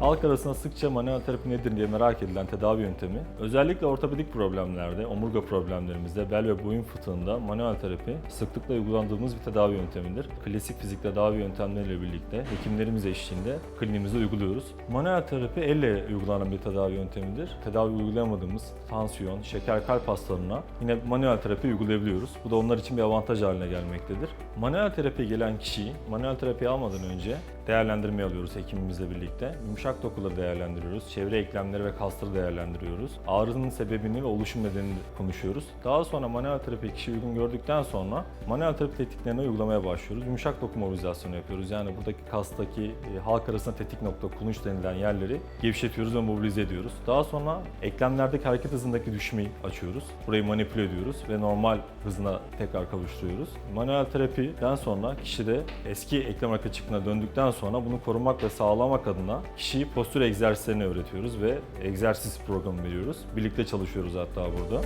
Halk arasında sıkça manuel terapi nedir diye merak edilen tedavi yöntemi, özellikle ortopedik problemlerde, omurga problemlerimizde, bel ve boyun fıtığında manuel terapi sıklıkla uygulandığımız bir tedavi yöntemidir. Klasik fizik tedavi yöntemleriyle birlikte hekimlerimiz eşliğinde kliniğimizde uyguluyoruz. Manuel terapi elle uygulanan bir tedavi yöntemidir. Tedavi uygulayamadığımız tansiyon, şeker, kalp hastalarına yine manuel terapi uygulayabiliyoruz. Bu da onlar için bir avantaj haline gelmektedir. Manuel terapiye gelen kişiyi manuel terapi almadan önce değerlendirmeye alıyoruz hekimimizle birlikte. Yumuşak dokuları değerlendiriyoruz, çevre eklemleri ve kasları değerlendiriyoruz. Ağrının sebebini ve oluşum nedenini konuşuyoruz. Daha sonra manuel terapi kişi uygun gördükten sonra manuel terapi tekniklerini uygulamaya başlıyoruz. Yumuşak doku mobilizasyonu yapıyoruz. Yani buradaki kastaki e, halk arasında tetik nokta, kulunç denilen yerleri gevşetiyoruz ve mobilize ediyoruz. Daha sonra eklemlerdeki hareket hızındaki düşmeyi açıyoruz. Burayı manipüle ediyoruz ve normal hızına tekrar kavuşturuyoruz. Manuel terapiden sonra kişide eski eklem hareket çıktığına döndükten sonra bunu korumak ve sağlamak adına kişiyi postür egzersizlerini öğretiyoruz ve egzersiz programı veriyoruz. Birlikte çalışıyoruz hatta burada.